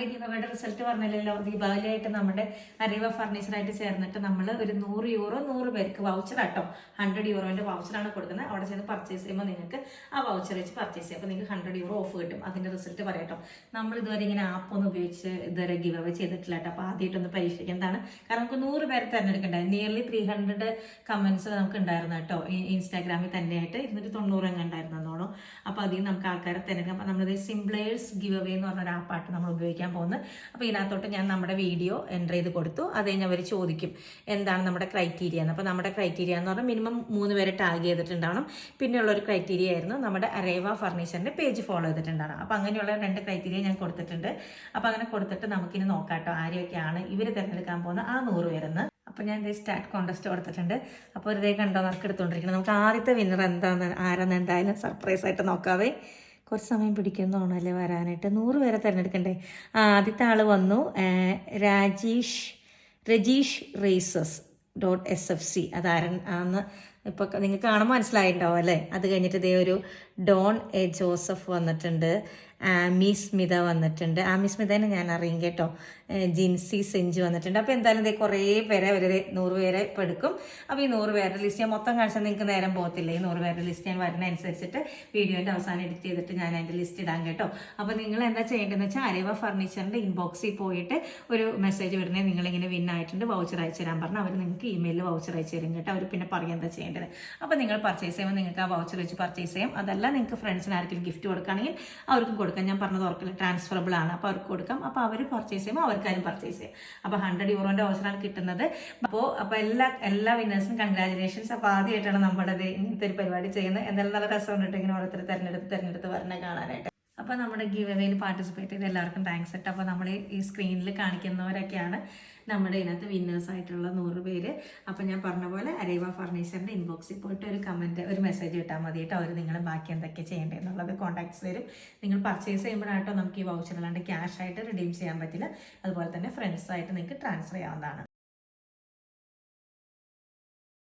നമ്മുടെ ഗിവയുടെ റിസൾട്ട് പറഞ്ഞില്ലല്ലോ. ദീപാവലിയായിട്ട് നമ്മുടെ അറിവ ഫർണിച്ചറായിട്ട് ചേർന്നിട്ട് നമ്മൾ ഒരു നൂറ് യൂറോ നൂറ് പേർക്ക് വൗച്ചർ ആട്ടോ. ഹൺഡ്രഡ് യൂറോന്റെ വൗച്ചറാണ് കൊടുക്കുന്നത്. അവിടെ ചെന്ന് പർച്ചേസ് ചെയ്യുമ്പോൾ നിങ്ങൾക്ക് ആ വൗച്ചർ വെച്ച് പർച്ചേസ് ചെയ്യും. അപ്പോൾ നിങ്ങൾക്ക് ഹൺഡ്രഡ് യൂറോ ഓഫ് കിട്ടും. അതിന്റെ റിസൾട്ട് പറയാട്ടോ നമ്മൾ ഇതുവരെ ഇങ്ങനെ ആപ്പ് ഒന്നും ഉപയോഗിച്ച് ഇതുവരെ ഗിവ് അവ ചെയ്തിട്ടില്ല കേട്ടോ. അപ്പോൾ ആദ്യമായിട്ടൊന്ന് പരീക്ഷിക്കേണ്ടതാണ് കാരണം നമുക്ക് നൂറ് പേരെ തിരഞ്ഞെടുക്കേണ്ടത് നിയർലി ത്രീ ഹൺഡ്രഡ് കമന്റ്സ് നമുക്ക് ഉണ്ടായിരുന്നു കേട്ടോ. ഇൻസ്റ്റാഗ്രാമിൽ തന്നെയായിട്ട് ഇരുന്നൂറ്റി തൊണ്ണൂറ് അങ്ങ് ഉണ്ടായിരുന്നോളൂ അപ്പോൾ അതിൽ നമുക്ക് ആൾക്കാരെ തിരഞ്ഞെടുക്കാം അപ്പോൾ നമ്മളിത് സിംപ്ലേഴ്സ് ഗിവ് അവേ എന്ന് പറഞ്ഞ ഒരു ആപ്പാട്ട് നമ്മൾ ഉപയോഗിക്കാൻ പോകുന്നത് അപ്പോൾ ഇതിനകത്തോട്ട് ഞാൻ നമ്മുടെ വീഡിയോ എന്റർ ചെയ്ത് കൊടുത്തു. അത് കഴിഞ്ഞ് അവർ ചോദിക്കും എന്താണ് നമ്മുടെ ക്രൈറ്റീരിയ എന്ന്. അപ്പോൾ നമ്മുടെ ക്രൈറ്റീരിയ എന്ന് പറഞ്ഞാൽ മിനിമം മൂന്ന് പേരെ ടാഗ് ചെയ്തിട്ടുണ്ടാവണം. പിന്നെയുള്ള ഒരു ക്രൈറ്റീരിയ ആയിരുന്നു നമ്മുടെ അരേവ ഫർണിച്ചറിന്റെ പേജ് ഫോളോ ചെയ്തിട്ടുണ്ടാവണം. അപ്പോൾ അങ്ങനെയുള്ള രണ്ട് ക്രൈറ്റീരിയ ഞാൻ കൊടുത്തിട്ടുണ്ട്. അപ്പോൾ അങ്ങനെ കൊടുത്തിട്ട് നമുക്കിനി നോക്കാട്ടോ ആരെയൊക്കെയാണ് ഇവർ തിരഞ്ഞെടുക്കാൻ പോകുന്ന ആ നൂറ് പേരെന്ന്. അപ്പോൾ ഞാൻ ഇതേ സ്റ്റാർട്ട് കോൺടെസ്റ്റ് കൊടുത്തിട്ടുണ്ട്. അപ്പോൾ ഒരു കണ്ടോ നമുക്ക് എടുത്തുകൊണ്ടിരിക്കണം നമുക്ക് ആദ്യത്തെ വിന്നർ എന്താന്ന് ആരെന്ന് എന്തായാലും സർപ്രൈസ് ആയിട്ട് നോക്കാവേ. കുറച്ച് സമയം പിടിക്കുന്നതാണല്ലേ വരാനായിട്ട്? നൂറ് പേരെ തിരഞ്ഞെടുക്കണ്ടേ? ആ ആദ്യത്തെ ആൾ വന്നു. Rajeesh Rajeesh races dot S F C അതാരൻ ആന്ന് ഇപ്പോൾ നിങ്ങൾക്ക് കാണുമ്പോൾ മനസ്സിലായിട്ടുണ്ടാവും അല്ലേ? അത് കഴിഞ്ഞിട്ട് ഇതേ ഒരു ഡോൺ എ ജോസഫ് വന്നിട്ടുണ്ട്. ആമി സ്മിത വന്നിട്ടുണ്ട്. ആമി സ്മിതനെ ഞാൻ അറിയും കേട്ടോ. ജിൻസി സെഞ്ചു വന്നിട്ടുണ്ട്. അപ്പോൾ എന്തായാലും ഇതേ കുറേ പേരെ അവർ നൂറ് പേരെ ഇപ്പോൾ എടുക്കും. അപ്പോൾ ഈ നൂറ് പേരുടെ ലിസ്റ്റ് ഞാൻ മൊത്തം കാണിച്ചാൽ നിങ്ങൾക്ക് നേരം പോകത്തില്ല. ഈ നൂറ് പേരുടെ ലിസ്റ്റ് ഞാൻ വരുന്ന അനുസരിച്ചിട്ട് വീഡിയോന്റെ അവസാനം എഡിറ്റ് ചെയ്തിട്ട് ഞാൻ അതിന്റെ ലിസ്റ്റ് ഇടാം കേട്ടോ. അപ്പോൾ നിങ്ങൾ എന്താ ചെയ്യേണ്ടതെന്ന് വെച്ചാൽ അരവ ഫർണിച്ചറിന്റെ ഇൻബോക്സിൽ പോയിട്ട് ഒരു മെസ്സേജ് വിടണേ. നിങ്ങളിങ്ങനെ വിൻ ആയിട്ടുണ്ട്. വൗച്ചർ അയച്ചു തരാൻ പറഞ്ഞാൽ അവർ നിങ്ങൾക്ക് ഇമെയിലിൽ വൗച്ചർ അയച്ചു തരും കേട്ടോ. അവർ പിന്നെ പറയാൻ എന്താ ചെയ്യേണ്ടത്. അപ്പോൾ നിങ്ങൾ പർച്ചേസ് ചെയ്യുമ്പോൾ നിങ്ങൾക്ക് ആ വൗച്ചർ വെച്ച് പർച്ചേസ് ചെയ്യാം. അതല്ല നിങ്ങൾക്ക് ഫ്രണ്ട്സിന് ആർക്കെങ്കിലും ഗിഫ്റ്റ് കൊടുക്കുകയാണെങ്കിൽ അവർക്കും കൊടുക്കാം. ഞാൻ പറഞ്ഞത് ഓർക്കില്ല ട്രാൻസ്ഫറബിൾ ആണ്. അപ്പോൾ അവർക്ക് കൊടുക്കാം. അപ്പോൾ അവർ പർച്ചേസ് ചെയ്യുമ്പോൾ അവർക്കാരും പർച്ചേസ് ചെയ്യാം. അപ്പോൾ ഹൺഡ്രഡ് യൂറോന്റെ അവസരമാണ് കിട്ടുന്നത്. അപ്പോൾ അപ്പോൾ എല്ലാ എല്ലാ വിന്നേഴ്സിനും കൺഗ്രാചുലേഷൻസ് അപ്പോൾ ആദ്യമായിട്ടാണ് നമ്മുടെ ഇങ്ങനത്തെ ഒരു പരിപാടി ചെയ്യുന്നത്. എന്തായാലും നല്ല രസമുണ്ട് ഇങ്ങനെ ഓരോരുത്തർ തിരഞ്ഞെടുത്ത് തിരഞ്ഞെടുത്ത് വരണ കാണാനായിട്ട്. അപ്പോൾ നമ്മുടെ ഗിവ് അവേയിൽ പാർട്ടിസിപ്പേറ്റ് ചെയ്ത എല്ലാവർക്കും താങ്ക്സ് ഇട്ട്. അപ്പോൾ നമ്മൾ ഈ സ്ക്രീനിൽ കാണിക്കുന്നവരൊക്കെയാണ് നമ്മുടെ ഇതിനകത്ത് വിന്നേഴ്സ് ആയിട്ടുള്ള നൂറ് പേര്. അപ്പോൾ ഞാൻ പറഞ്ഞ പോലെ അരേവ ഫർണിച്ചറിന്റെ ഇൻബോക്സിൽ പോയിട്ട് ഒരു കമന്റ് ഒരു മെസ്സേജ് ഇട്ടാൽ മതി കേട്ടോ. അവർ നിങ്ങൾ ബാക്കി എന്തൊക്കെ ചെയ്യേണ്ടതെന്നുള്ളത് കോൺടാക്ട്സ് വരും. നിങ്ങൾ പർച്ചേസ് ചെയ്യുമ്പോഴാട്ടോ നമുക്ക് ഈ വൗച്ചർ അല്ലാണ്ട് ക്യാഷ് ആയിട്ട് റിഡീം ചെയ്യാൻ പറ്റില്ല. അതുപോലെ തന്നെ ഫ്രണ്ട്സ് ആയിട്ട് നിങ്ങൾക്ക് ട്രാൻസ്ഫർ ചെയ്യാവുന്നതാണ്.